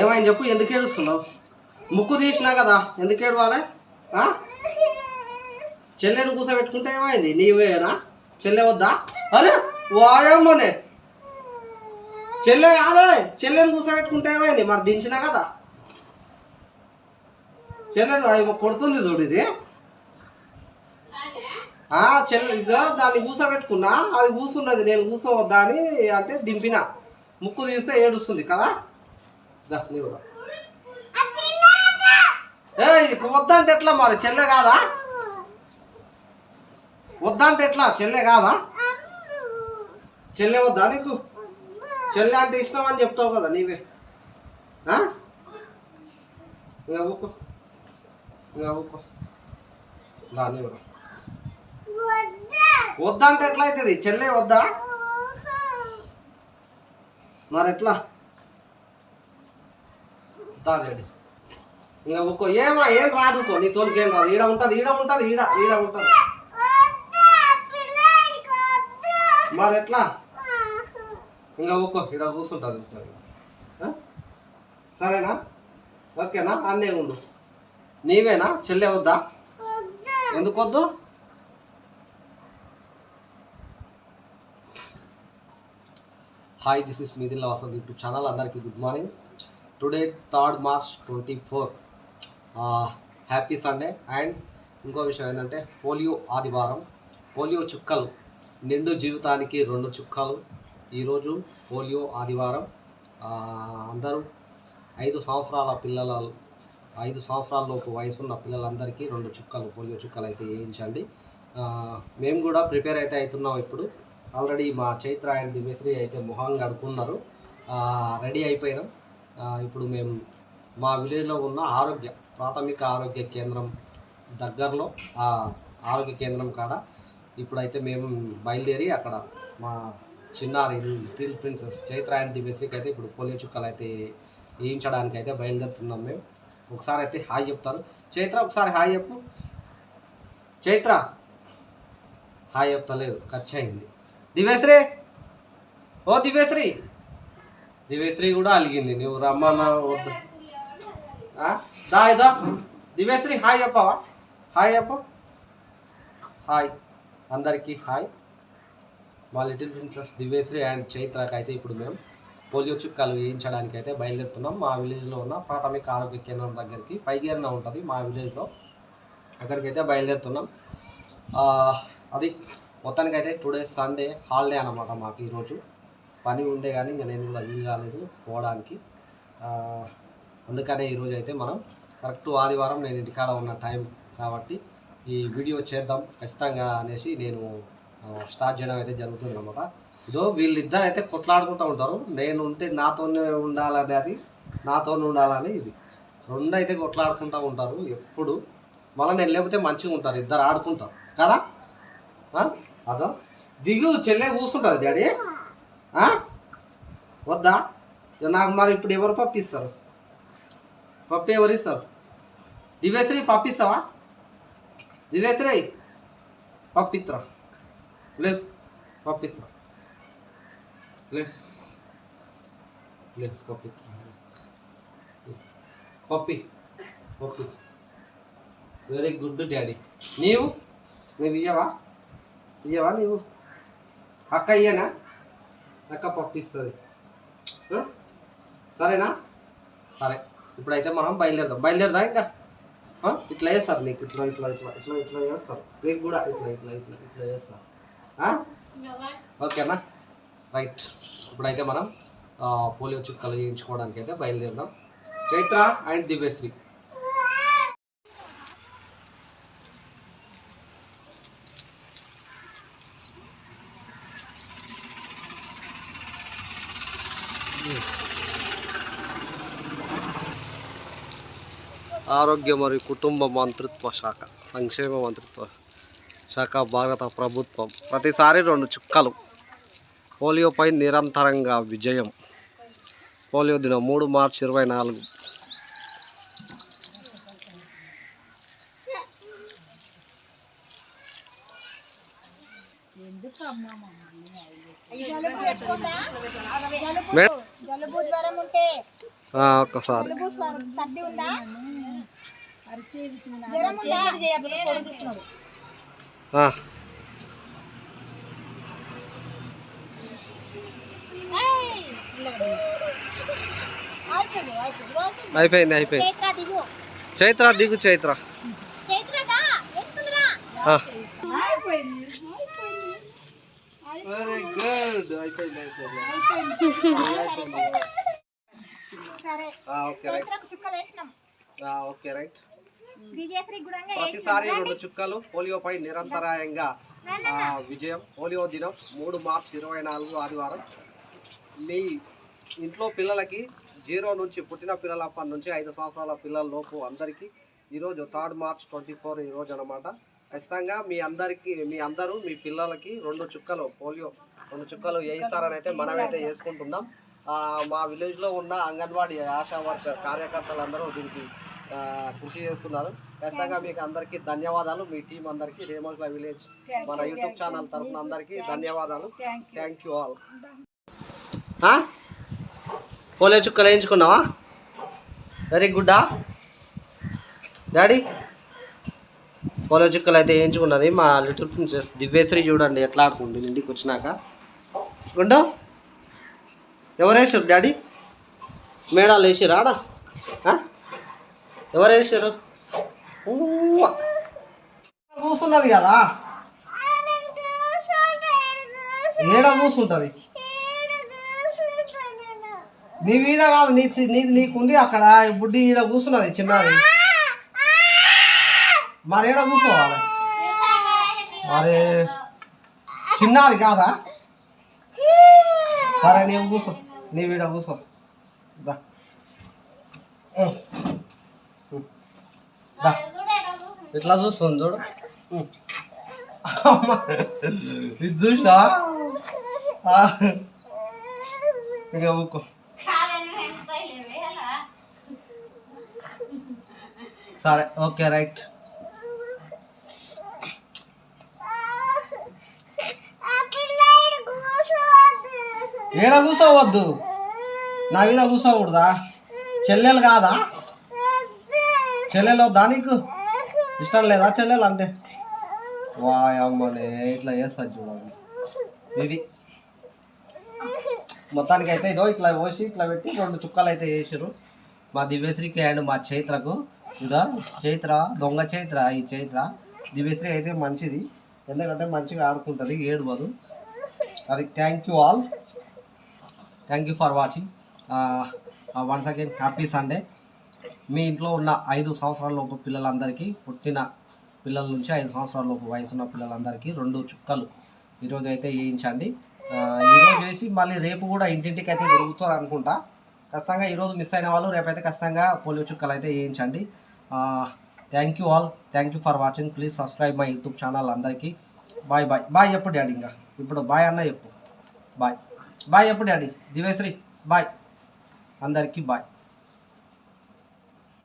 ఏమైంది చెప్పు ఎందుకు ఏడుస్తున్నావు? ముక్కు తీసినా కదా ఎందుకు ఏడవాలి? చెల్లెని కూర్చోబెట్టుకుంటే ఏమైంది? నీవేనా చెల్లె వద్దా? అరే వాయమ్మనే! చెల్లె కాదే చెల్లెని కూర్చోబెట్టుకుంటే ఏమైంది? మరి దించినా కదా. చెల్లెని కొడుతుంది చూడు ఇది. చెల్లె ఇదో దాన్ని కూసబెట్టుకున్నా అది కూర్చున్నది నేను కూసవద్దా అని అంటే దింపిన. ముక్కు తీస్తే ఏడుస్తుంది కదా? నీవు రా. ఏయ్ వద్దంటే ఎట్లా మరి? చెల్లె కాదా? వద్దంటే ఎట్లా? చెల్లె కాదా? చెల్లె వద్దా నీకు? చెల్లె అంటే ఇష్టం అని చెప్తావు కదా నీవే. ఇంకా ఊకో ఇంకా ఊకో వద్దంటే ఎట్లా అవుతుంది చెల్లె వద్దా? మరి ఎట్లా? దా రెడీ ఇంకా ఒక్కో ఏమా ఏం రాదు నీ తోలికి ఏం రాదు. ఈడ ఉంటుంది ఈడ ఉంటుంది ఈడ ఈడ ఉంటుంది. మరి ఎట్లా? ఇంకా ఒక్కో ఈడ కూర్చుంటుంది సరేనా? ఓకేనా? అన్నే ఉండు. నీవేనా? చెల్లె వద్దా? ఎందుకు వద్దు? Hi this is Mithin Vasanth. YouTube channel అందరికీ good morning. Today third March twenty four happy Sunday and ఇంకో విషయం ఏంటంటే పోలియో ఆదివారం. పోలియో చుక్కలు. నిండు జీవితానికి రెండు చుక్కలు. ఈరోజు పోలియో ఆదివారం. అందరూ ఐదు సంవత్సరాల పిల్లల ఐదు సంవత్సరాలలోపు వయసున్న పిల్లలందరికీ రెండు చుక్కలు పోలియో చుక్కలు అయితే వేయించండి. మేము కూడా ప్రిపేర్ అయితే అవుతున్నాం ఇప్పుడు. ఆల్రెడీ మా చైత్ర అండ్ దివేశ్రీ అయితే మొహం కడుక్కున్నారు రెడీ అయిపోయినాం. ఇప్పుడు మేము మా విలేజ్లో ఉన్న ఆరోగ్య ప్రాథమిక ఆరోగ్య కేంద్రం దగ్గరలో ఆ ఆరోగ్య కేంద్రం కాడ ఇప్పుడైతే మేము బయలుదేరి అక్కడ మా చిన్నారి లిటిల్ ప్రిన్సెస్ చైత్ర అండ్ దివేశ్రీకి అయితే ఇప్పుడు పోలియో చుక్కలు అయితే వేయించడానికి అయితే బయలుదేరుతున్నాం మేము ఒకసారి అయితే హాయ్ చెప్తారు. చైత్ర ఒకసారి హాయ్ చెప్పు. చైత్ర! హాయ్ చెప్తలేదు ఖర్చు అయింది. దివేశ్రీ ఓ దివేశ్రీ దివేశ్రీ కూడా అలిగింది. నువ్వు రమ్మన్నా వద్దు. దా ఇదా. హాయ్ చెప్పవా? హాయ్ చెప్పు. హాయ్. అందరికీ హాయ్. మా లిటిల్ ప్రిన్సెస్ దివేశ్రీ అండ్ చైత్రకి అయితే ఇప్పుడు మేము పోలియో చుక్కలు వేయించడానికి అయితే బయలుదేరుతున్నాం. మా విలేజ్లో ఉన్న ప్రాథమిక ఆరోగ్య కేంద్రం దగ్గరికి పైగేరిన ఉంటుంది మా విలేజ్లో. అక్కడికైతే బయలుదేరుతున్నాం. అది మొత్తానికి అయితే సండే హాలిడే అనమాట మాకు ఈరోజు. పని ఉండే కానీ ఇంకా నేను కూడా వీలు కాలేదు పోవడానికి. అందుకనే ఈరోజు అయితే మనం కరెక్ట్ ఆదివారం నేను ఇంటికాడ ఉన్న టైం కాబట్టి ఈ వీడియో చేద్దాం ఖచ్చితంగా అనేసి నేను స్టార్ట్ చేయడం అయితే జరుగుతుంది అనమాట ఇదో వీళ్ళిద్దరు అయితే కొట్లాడుకుంటూ ఉంటారు. నేను ఉంటే నాతోనే ఉండాలని అది నాతోనే ఉండాలని ఇది. రెండు అయితే కొట్లాడుకుంటూ ఉంటారు ఎప్పుడు. మళ్ళీ నేను లేకపోతే మంచిగా ఉంటారు ఇద్దరు ఆడుకుంటారు. కదా? అదో? దిగు చెల్లె కూర్చుంటుంది డాడీ. వద్దా? నాకు మరి ఇప్పుడు ఎవరు పంపిస్తారు? పప్పు ఎవరు ఇస్తారు? దివేశ్రీ పంపిస్తావా? దివేశ్రీ పప్పిత్ర లేదు పప్పిత్ర లేదు లేదు పప్పి పప్పి వెరీ గుడ్ డాడీ నీవు? నువ్వు ఇయ్యవా? ఇయ్యవా నీవు? అక్క ఇయ్యనా? అక్క పంపిస్తుంది సరేనా? సరే ఇప్పుడైతే మనం బయలుదేరదాం. బయలుదేరదా ఇంకా? ఇట్లా చేస్తారు నీకు ఇట్లా ఇట్లా ఇట్లా ఇట్లా ఇట్లా చేస్తారు. నీకు కూడా ఇట్లా ఇట్లా ఇట్లా ఇట్లా చేస్తారు. ఓకేనా రైట్. ఇప్పుడైతే మనం పోలియో చుక్కలు చేయించుకోవడానికి అయితే బయలుదేరదాం. చైత్ర అండ్ దివ్యశ్రీ. ఆరోగ్య మరియు కుటుంబ మంత్రిత్వ శాఖ సంక్షేమ మంత్రిత్వ శాఖ భారత ప్రభుత్వం. ప్రతిసారి రెండు చుక్కలు. పోలియోపై నిరంతరంగా విజయం. పోలియో దినం మూడు మార్చి ఇరవై నాలుగు. ఒక్కసారి. అయిపోయింది అయిపోయింది. చైత్ర దిగు. చైత్ర. వెరీ గుడ్ అయిపోయింది. అయిపోయింది సరే ఆ, ఓకే రైట్. Okay right. ప్రతిసారి రెండు చుక్కలు పోలియోపై నిరంతరాయంగా విజయం. పోలియో దినం మూడు మార్చ్ ఇరవై నాలుగు ఆదివారం. మీ ఇంట్లో పిల్లలకి జీరో నుంచి పుట్టిన పిల్లలప్పటి నుంచి ఐదు సంవత్సరాల పిల్లల లోపు అందరికీ ఈరోజు థర్డ్ మార్చ్ ట్వంటీ ఫోర్ ఈరోజు అనమాట ఖచ్చితంగా మీ అందరికీ మీ అందరూ మీ పిల్లలకి రెండు చుక్కలు పోలియో రెండు చుక్కలు వేయిస్తారని అయితే మనమైతే వేసుకుంటున్నాం మా విలేజ్లో ఉన్న అంగన్వాడీ ఆశా వర్కర్ కార్యకర్తలందరూ దీనికి కృషి చేస్తున్నారు. ఖచ్చితంగా మీకు అందరికీ ధన్యవాదాలు. మీ టీం అందరికీ రేమోజ్ల విలేజ్ మన యూట్యూబ్ ఛానల్ తరఫున అందరికీ ధన్యవాదాలు. థ్యాంక్ యూ ఆల్ పోలే చుక్కలు వేయించుకున్నావా? వెరీ గుడ్డా డాడీ పోలే చుక్కలు అయితే వేయించుకున్నది. మా లిటిల్ ప్రిన్సెస్ దివ్యశ్రీ చూడండి ఎట్లా ఆడుకుంటుంది ఇంటికి వచ్చినాక. గుండు? ఎవరు వేసారు డాడీ మేడాలు వేసిరా ఆడ? ఆ? ఎవరు వేసారు ఊవ్వ. కూర్చున్నది కదా. ఏడ కూర్చుంటది నీ వీడ కాదు నీ నీ నీకుంది అక్కడ బుడ్డి ఈడ కూర్చున్నది చిన్నది మరి ఏడ కూర్చోవాలి మరి చిన్నది కాదా? సరే నీవు కూర్చో నీ వీడ కూర్చో దా. ఇట్లా చూస్తుంది చూడు. ఇది చూసినా? ఇక ఊకో. సరే ఓకే రైట్. ఏడ కూర్చోవద్దు. నా మీద కూర్చోకూడదా? చెల్లెలు కాదా? చెల్లెలు వద్దా నీకు ఇష్టం లేదా చెల్లెలు అంటే? వాయమ్మనే ఇట్లా చేస్తా చూడండి. ఇది. మొత్తానికి అయితే ఇదో ఇట్లా పోసి ఇట్లా పెట్టి రెండు చుక్కలు అయితే వేసారు మా దివ్యశ్రీకి అండ్ మా చైత్రకు. ఇదో చైత్ర దొంగ చైత్ర ఈ చైత్ర. దివ్యశ్రీ అయితే మంచిది. ఎందుకంటే మంచిగా ఆడుకుంటుంది ఏడువదు. అది thank you all thank you for watching once again happy Sunday మీ ఇంట్లో ఉన్న ఐదు సంవత్సరాల లోపు పిల్లలందరికీ పుట్టిన పిల్లల నుంచి ఐదు సంవత్సరాల లోపు వయసు ఉన్న పిల్లలందరికీ రెండు చుక్కలు ఈరోజు అయితే వేయించండి ఈరోజు వేసి మళ్ళీ రేపు కూడా ఇంటింటికి అయితే తిరుగుతారు అనుకుంటా. ఖచ్చితంగా ఈరోజు మిస్ అయిన వాళ్ళు రేపైతే ఖచ్చితంగా పోలియో చుక్కలు అయితే వేయించండి thank you all thank you for watching please subscribe my YouTube channel అందరికీ. బాయ్ బాయ్ బాయ్ చెప్పు డాడీ ఇంకా. ఇప్పుడు బాయ్ అన్న చెప్పు. బాయ్ బాయ్ చెప్పు డాడీ. దివేశ్రీ బాయ్ అందరికీ బాయ్